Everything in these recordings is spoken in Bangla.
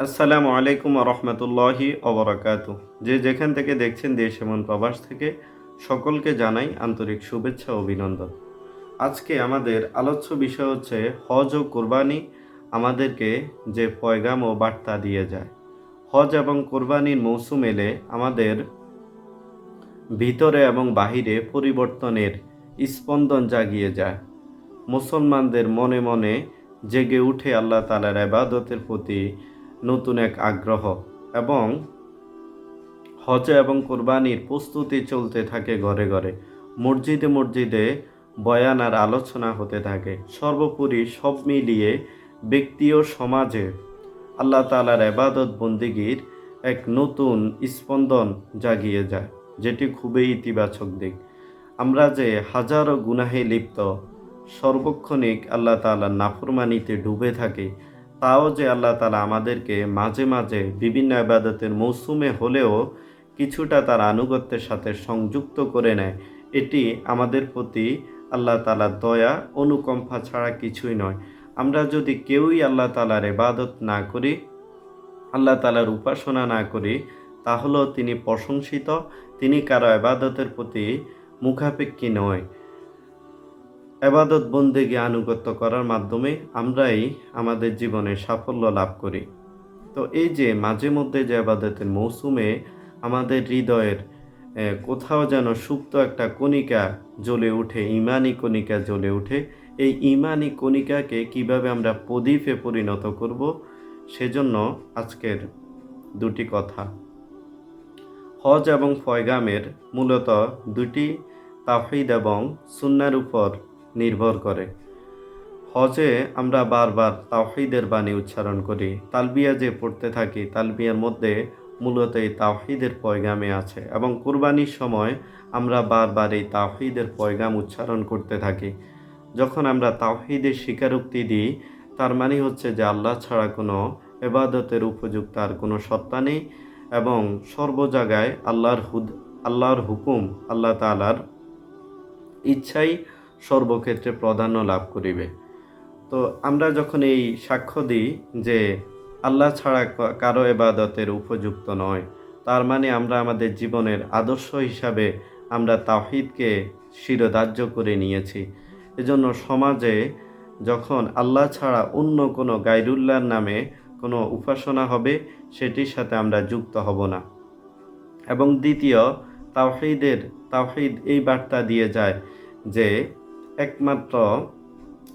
আসসালামু আলাইকুম রহমতুল্লাহি অবরাকাতু যে যেখান থেকে দেখছেন দেশ এমন প্রবাস থেকে, সকলকে জানাই আন্তরিক শুভেচ্ছা অভিনন্দন। আজকে আমাদের আলোচ্য বিষয় হচ্ছে হজ ও কোরবানি আমাদেরকে যে পয়গাম ও বার্তা দিয়ে যায়। হজ এবং কোরবানির মৌসুম এলে আমাদের ভিতরে এবং বাহিরে পরিবর্তনের স্পন্দন জাগিয়ে যায়। মুসলমানদের মনে মনে জেগে উঠে আল্লাহ তালার আবাদতের প্রতি নতুন এক আগ্রহ এবং হজ এবং কোরবানির প্রস্তুতি চলতে থাকে ঘরে ঘরে। মসজিদে মসজিদে বয়ান আর আলোচনা হতে থাকে। সর্বোপরি সব মিলিয়ে ব্যক্তি ও সমাজে আল্লাহ তালার আবাদত বন্দিগির এক নতুন স্পন্দন জাগিয়ে যায়, যেটি খুবই ইতিবাচক দিক। আমরা যে হাজারো গুনাহে লিপ্ত, সর্বক্ষণিক আল্লাহ তালার নাফরমানিতে ডুবে থাকি তাও যে আল্লাহ তালা আমাদেরকে মাঝে মাঝে বিভিন্ন আবাদতের মৌসুমে হলেও কিছুটা তার আনুগত্যের সাথে সংযুক্ত করে নেয়, এটি আমাদের প্রতি আল্লাহ তালার দয়া, অনুকম্পা ছাড়া কিছুই নয়। আমরা যদি কেউই আল্লাহ তালার এবাদত না করি, আল্লাহ তালার উপাসনা না করি, তাহলেও তিনি প্রশংসিত, তিনি কারও আবাদতের প্রতি মুখাপেক্ষী নয়। এবাদত বন্দেগী আনুগত্য করার মাধ্যমে আমরাই আমাদের জীবনে সাফল্য লাভ করি। তো এই যে মাঝে মধ্যে যে আবাদতের মৌসুমে আমাদের হৃদয়ের কোথাও যেন সুপ্ত একটা কণিকা জ্বলে উঠে, ইমানি কণিকা জ্বলে উঠে, এই ইমানি কণিকাকে কীভাবে আমরা প্রদীপে পরিণত করব সেজন্য আজকের দুটি কথা। হজ এবং ফয়গামের মূলত দুটি তাফিদ এবং সুন্নার উপর নির্ভর করে। হজে আমরা বারবার তাওহিদের বাণী উচ্চারণ করি। তালবিয়া যে পড়তে থাকি, তালবিয়ার মধ্যে মূলত এই তাওহিদের পয়গামে আছে এবং কুরবানির সময় আমরা বারবার এই তাওহিদের পয়গাম উচ্চারণ করতে থাকি। যখন আমরা তাওহিদের স্বীকারোক্তি দিই, তার মানে হচ্ছে যে আল্লাহ ছাড়া কোনো এবাদতের উপযুক্ত আর কোনো সত্তা নেই এবং সর্ব জায়গায় আল্লাহর হুদ, আল্লাহর হুকুম, আল্লাহ তালার ইচ্ছাই সর্বক্ষেত্রে প্রাধান্য লাভ করিবে। তো আমরা যখন এই সাক্ষ্য দিই যে আল্লাহ ছাড়া কারও এবাদতের উপযুক্ত নয়, তার মানে আমরা আমাদের জীবনের আদর্শ হিসাবে আমরা তাহিদকে শিরোধার্য করে নিয়েছি। এজন্য সমাজে যখন আল্লাহ ছাড়া অন্য কোনো গাইরুল্লাহর নামে কোনো উপাসনা হবে, সেটির সাথে আমরা যুক্ত হব না। এবং দ্বিতীয়, তাওহিদের তাওহিদ এই বার্তা দিয়ে যায় যে একমাত্র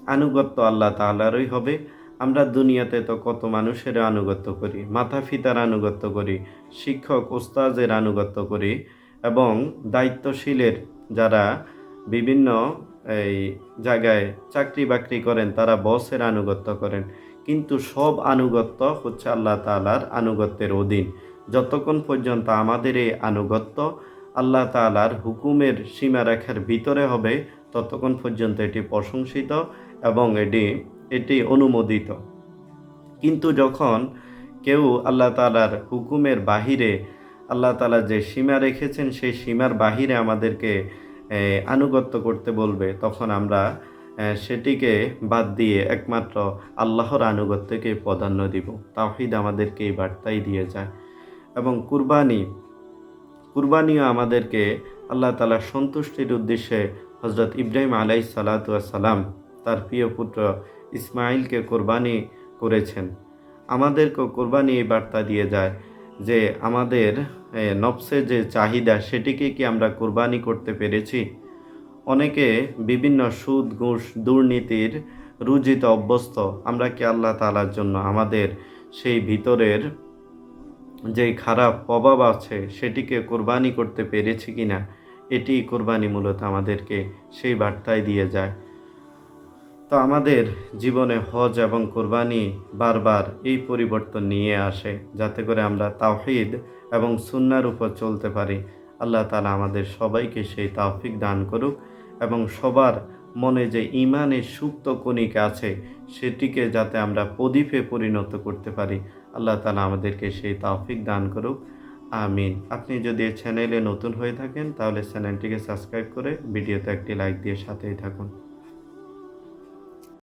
আনুগত্য আল্লাহ তাআলারই হবে। আমরা দুনিয়াতে তো কত মানুষের আনুগত্য করি, মাথা ফিতার আনুগত্য করি, শিক্ষক ওস্তাজের আনুগত্য করি এবং দায়িত্বশীলের যারা বিভিন্ন এই জায়গায় চাকরি বাকরি করেন, তারা বসের আনুগত্য করেন। কিন্তু সব আনুগত্য হচ্ছে আল্লাহ তাআলার আনুগত্যের অধীন। যতক্ষণ পর্যন্ত আমাদের এই আনুগত্য আল্লাহ তাআলার হুকুমের সীমারেখার ভিতরে হবে ততক্ষণ পর্যন্ত এটি প্রশংসিত এবং এটি এটি অনুমোদিত। কিন্তু যখন কেউ আল্লাহ তালার হুকুমের বাহিরে, আল্লাহ তালা যে সীমা রেখেছেন, সেই সীমার বাহিরে আমাদেরকে আনুগত্য করতে বলবে, তখন আমরা সেটিকে বাদ দিয়ে একমাত্র আল্লাহর আনুগত্যকে প্রাধান্য দিব। তাহিদ আমাদেরকে এই বার্তাই দিয়ে যায়। এবং কুরবানি কুরবানিও আমাদেরকে আল্লাহ তালার সন্তুষ্টির উদ্দেশ্যে হজরত ইব্রাহিম আলাই সালাম তার প্রিয় পুত্র ইসমাইলকে কোরবানি করেছেন। আমাদেরকেও কোরবানি এই বার্তা দিয়ে যায় যে আমাদের এ, নফসের যে চাহিদা সেটিকে কি আমরা কোরবানি করতে পেরেছি? অনেকে বিভিন্ন সুদ ঘুষ দুর্নীতির রুজিত অভ্যস্ত। আমরা কি আল্লাহ তালার জন্য আমাদের সেই ভিতরের যে খারাপ প্রভাব আছে সেটিকে কোরবানি করতে পেরেছি কিনা, এটি কোরবানি মূলত আমাদেরকে সেই বার্তায় দিয়ে যায়। তো আমাদের জীবনে হজ এবং কোরবানি বারবার এই পরিবর্তন নিয়ে আসে, যাতে করে আমরা তাওহিদ এবং সুন্নার উপর চলতে পারি। আল্লাহ তালা আমাদের সবাইকে সেই তাওফিক দান করুক এবং সবার মনে যে ইমানের সুপ্ত কণিকা আছে, সেটিকে যাতে আমরা প্রদীপে পরিণত করতে পারি। আল্লাহ তালা আমাদেরকে সেই তাওফিক দান করুক। আমিন। আপনি যদি চ্যানেলে নতুন হয়ে থাকেন, তাহলে চ্যানেলটিকে সাবস্ক্রাইব করে ভিডিওতে একটি লাইক দিয়ে সাথেই থাকুন।